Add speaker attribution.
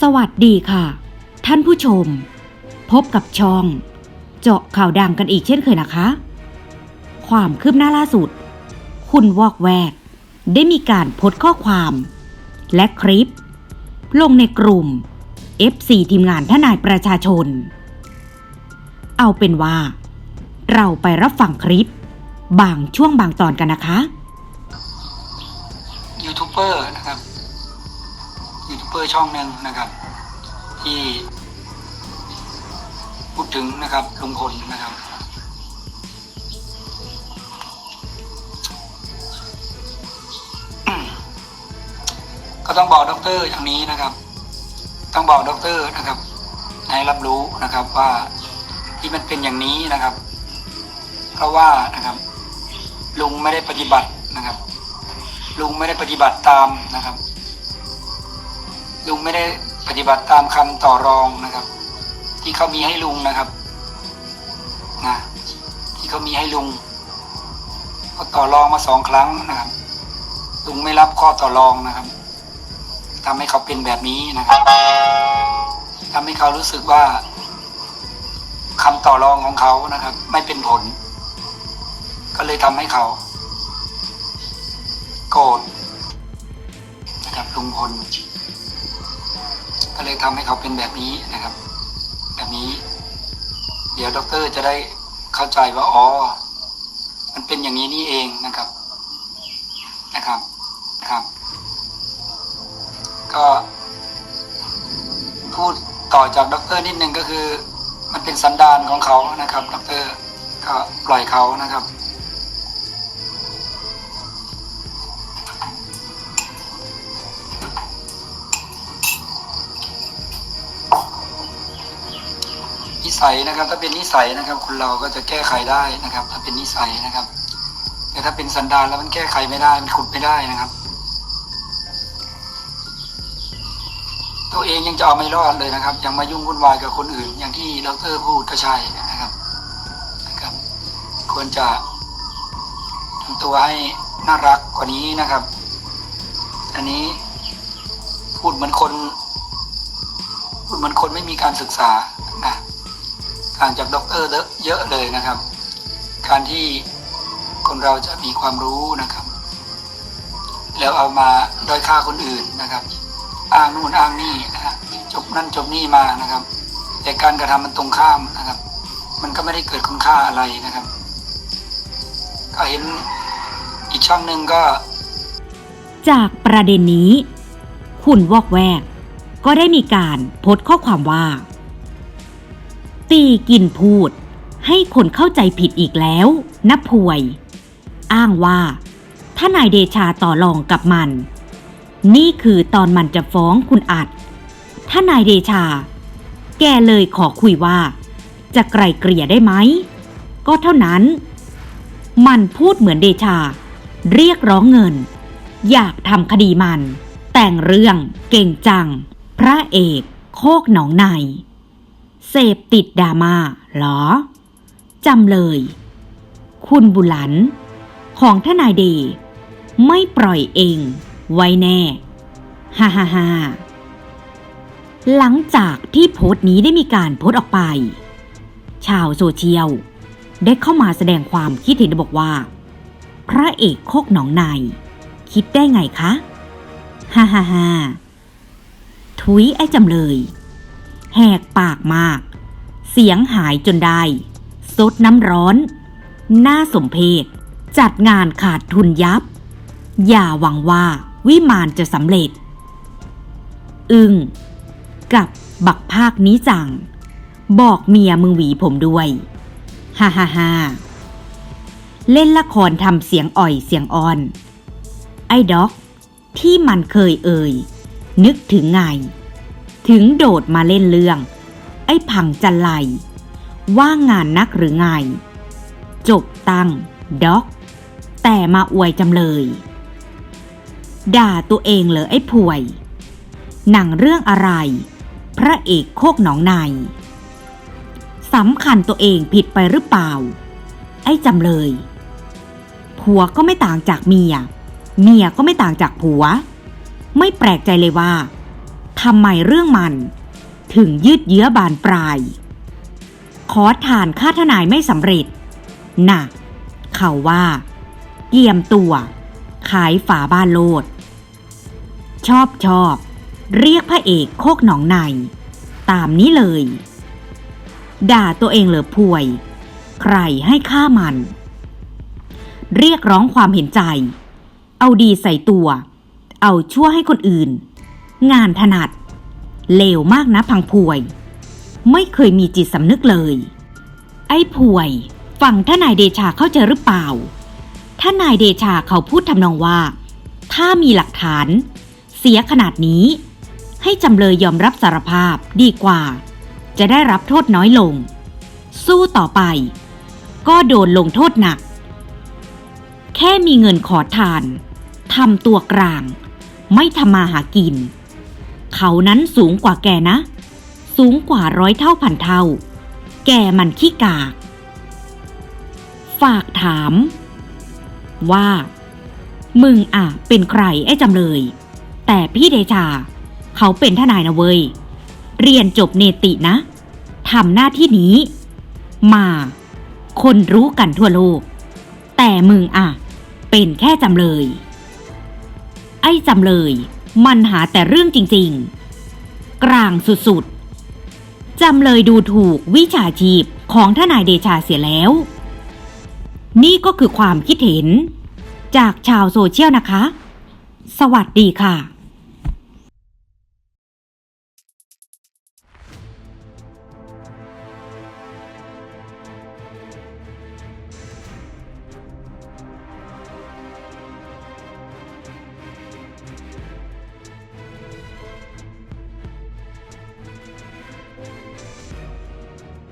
Speaker 1: สวัสดีค่ะ ท่านผู้ชม พบกับช่อง เจาะข่าวดังกันอีกเช่นเคยนะคะ ความคืบหน้าล่าสุด คุณวอกแวก ได้มีการโพสต์ข้อความ และคลิป ลงในกลุ่ม FC ทีมงานทนายประชาชน เอาเป็นว่า เราไปรับฟังคลิป บางช่วงบางตอนกันนะคะ
Speaker 2: ยูทูบเบอร์นะครับ ยูทูบเบอร์ช่องหนึ่งนะครับ ที่พูดถึงนะครับลุงพลนะครับ ก็ต้องบอกด็อกเตอร์อย่างนี้นะครับ ต้องบอกด็อกเตอร์นะครับให้รับรู้นะครับว่าที่มันเป็นอย่างนี้นะครับ เพราะว่านะครับ ลุงไม่ได้ปฏิบัตินะครับ ลุงไม่ได้ปฏิบัติตามนะครับ ลุงไม่ได้ปฏิบัติตามคำต่อรองนะครับ ที่เขามีให้ลุงนะครับนะที่เขามีให้ลุงเขาต่อรองมาสองครั้งนะครับลุงไม่รับข้อต่อรองนะครับทำให้เขาเป็นแบบนี้นะครับทำให้เขารู้สึกว่าคำต่อรองของเขานะครับ ไม่เป็นผล ก็เลยทำให้เขา โกรธนะครับลุงพล ก็เลยทำให้เขาเป็นแบบนี้นะครับ แบบนี้ เดี๋ยวด็อกเตอร์จะได้เข้าใจว่าอ๋อมันเป็นอย่างนี้นี่เองนะครับนะครับนะครับ ก็พูดต่อจากด็อกเตอร์นิดนึงก็คือ มันเป็นสันดานของเขานะครับด็อกเตอร์ก็ปล่อยเขานะครับ นิสัยนะครับ ถ้าเป็นนิสัยนะครับ คนเราก็จะแก้ไขได้นะครับ ถ้าเป็นนิสัยนะครับ แต่ถ้าเป็นสันดานแล้วมันแก้ไขไม่ได้มันขุดไม่ได้นะครับ ตัวเองยังจะเอาไม่รอดเลยนะครับ ยังมายุ่งวุ่นวายกับคนอื่น อย่างที่ดรพูดก็ใช่นะครับนะครับ ควรจะทำตัวให้น่ารักกว่านี้นะครับ อันนี้พูดเหมือนคนพูดเหมือนคนไม่มีการศึกษา ต่างจากด็อกเตอร์เยอะเลยนะครับ การที่คนเราจะมีความรู้นะครับ แล้วเอามาด้อยค่าคนอื่นนะครับ อ้างนู่นอ้างนี่นะครับจบนั่นจบนี่มานะครับ แต่การกระทำมันตรงข้ามนะครับ มันก็ไม่ได้เกิดคุณค่าอะไรนะครับ ก็เห็นอีกช่องหนึ่งก็
Speaker 1: จากประเด็นนี้ คุณวอกแวก ก็ได้มีการโพสต์ข้อความว่า ตีกินพูด ให้คนเข้าใจผิดอีกแล้วนับพวย อ้างว่า ถ้านายเดชาต่อรองกับมัน นี่คือตอนมันจะฟ้องคุณอัด ถ้านายเดชา แกเลยขอคุยว่า จะไกลเกลี่ยได้ไหม ก็เท่านั้น มันพูดเหมือนเดชา เรียกร้องเงิน อยากทำคดีมัน แต่งเรื่องเก่งจัง พระเอก โคกหนองใน เสพติดดราม่าเหรอ จำเลย คุณบุหลัน ของทนายเดไม่ปล่อยเอง ไว้แน่ ฮ่าฮ่าฮ่าหลังจากที่โพสต์นี้ได้มีการโพสต์ออกไป ชาวโซเชียล ได้เข้ามาแสดงความคิดเห็นบอกว่า พระเอกโคกหนองในคิดได้ไงคะ ฮ่าฮ่าฮ่าทุยไอ้จำเลย แหกปากมาก เสียงหายจนได้ซดน้ำร้อนน่าสมเพชจัดงานขาดทุนยับ อย่าหวังว่าวิมานจะสำเร็จ อึงกับบักภาคนี้จัง บอกเมียมึงหวีผมด้วยฮ่าฮ่าฮ่าเล่นละครทำเสียงอ่อยเสียงอ่อน ไอ้ด็อก ที่มันเคยเอ่ย นึกถึงไง ถึงโดดมาเล่นเรื่อง ไอ้พังจันไลว่างงานนักหรือไง จบตั้งด็อก แต่มาอวยจำเลย ด่าตัวเองเหรอไอ้ป่วย หนังเรื่องอะไร พระเอกโคกหนองในสำคัญตัวเองผิดไปหรือเปล่า ไอ้จำเลย ผัวก็ไม่ต่างจากเมีย เมียก็ไม่ต่างจากผัว ไม่แปลกใจเลยว่า ทำไมเรื่องมัน ถึงยืดเยื้อบานปลาย ขอทานค่าทนายไม่สำเร็จ น่ะ เขาว่า เกียมตัว ขายฝาบ้านโลด ชอบชอบ เรียกพระเอกโคกหนองใน ตามนี้เลย ด่าตัวเองเหลือพวย ใครให้ค่ามัน เรียกร้องความเห็นใจ เอาดีใส่ตัว เอาชั่วให้คนอื่น งานถนัด เลวมากนะพังพวย ไม่เคยมีจิตสำนึกเลย ไอ้พวยฟังท่านายเดชาเข้าใจหรือเปล่าท่านายเดชาเขาพูดทำนองว่า ถ้ามีหลักฐาน เสียขนาดนี้ ให้จำเลยยอมรับสารภาพดีกว่า จะได้รับโทษน้อยลง สู้ต่อไป ก็โดนลงโทษหนัก แค่มีเงินขอทานทำตัวกลาง ไม่ทำมาหากิน เขานั้นสูงกว่าแกนะ สูงกว่าร้อยเท่าพันเท่า แกมันขี้กาก ฝากถาม ว่า มึงอะ เป็นใครไอ้จำเลย แต่พี่เดชา เขาเป็นทนายนะเว้ย เรียนจบเนตินะทำหน้าที่นี้ มา คนรู้กันทั่วโลก แต่มึงอะ เป็นแค่จำเลย ไอ้จำเลย มันหาแต่เรื่องจริงๆ กลางสุดๆ จำเลยดูถูกวิชาชีพของทนายเดชาเสียแล้ว นี่ก็คือความคิดเห็น จากชาวโซเชียลนะคะ สวัสดีค่ะ